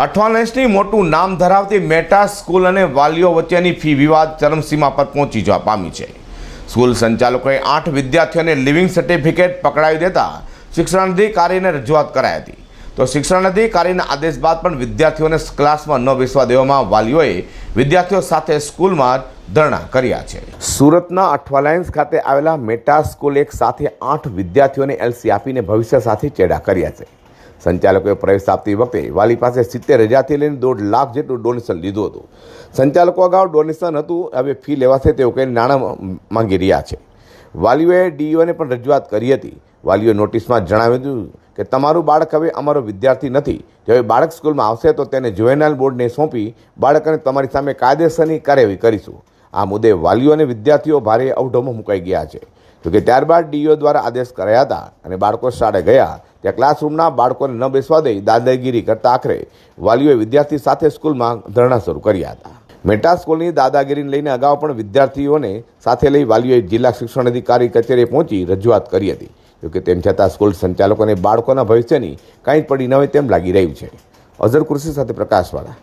અઠવાલેન્સની મોટું નામ ધરાવતી મેટા સ્કૂલ અને વાલીઓ વચ્ચેની ફી વિવાદ ચરમસીમા પર પહોંચી જવા પામી છે. સ્કૂલ સંચાલકોએ આઠ વિદ્યાર્થીઓને લિવિંગ સર્ટિફિકેટ પકડાવી દેતા શિક્ષણાધિકારીને રજૂઆત કરાઈ હતી. તો શિક્ષણાધિકારીના આદેશ બાદ પણ વિદ્યાર્થીઓને ક્લાસમાં ન બેસવા દેવામાં વાલીઓએ વિદ્યાર્થીઓ સાથે સ્કૂલમાં ધરણા કર્યા છે. સુરતના અઠવાલાઇન્સ ખાતે આવેલા મેટા સ્કૂલ એક સાથે આઠ વિદ્યાર્થીઓને એલસી આપીને ભવિષ્ય સાથે ચેડા કર્યા છે. સંચાલકોએ પ્રવેશ આપતી વખતે વાલી પાસે સિત્તેર હજારથી લઈને દોઢ લાખ જેટલું ડોનેશન લીધું હતું. સંચાલકો અગાઉ ડોનેશન હતું, હવે ફી લેવાશે તેવું કંઈ નાણાં માંગી રહ્યા છે. વાલીઓએ ડીઈઓને પણ રજૂઆત કરી હતી. વાલીઓ નોટિસમાં જણાવ્યું હતું કે તમારું બાળક હવે અમારો વિદ્યાર્થી નથી. જો હવે બાળક સ્કૂલમાં આવશે તો તેને જુવેનાઇલ બોર્ડને સોંપી બાળકને તમારી સામે કાયદેસરની કાર્યવાહી કરીશું. આ મુદ્દે વાલીઓ અને વિદ્યાર્થીઓ ભારે અવઢોમાં મુકાઈ ગયા છે. જોકે ત્યારબાદ ડીઓ દ્વારા આદેશ કરાયા હતા અને બાળકો શાળે ગયા. ત્યાં ક્લાસરૂમના બાળકોને ન બેસવા દઈ દાદાગીરી કરતા આખરે વાલીઓએ વિદ્યાર્થી સાથે સ્કૂલમાં ધરણા શરૂ કર્યા હતા. મેટા સ્કૂલની દાદાગીરીને લઈને અગાઉ પણ વિદ્યાર્થીઓને સાથે લઈ વાલીઓએ જિલ્લા શિક્ષણ અધિકારી કચેરીએ પહોંચી રજૂઆત કરી હતી. જોકે તેમ છતાં સ્કૂલ સંચાલકોને બાળકોના ભવિષ્યની કાંઈ પડી ન હોય તેમ લાગી રહ્યું છે. અઝર કૃષિ સાથે પ્રકાશવાળા.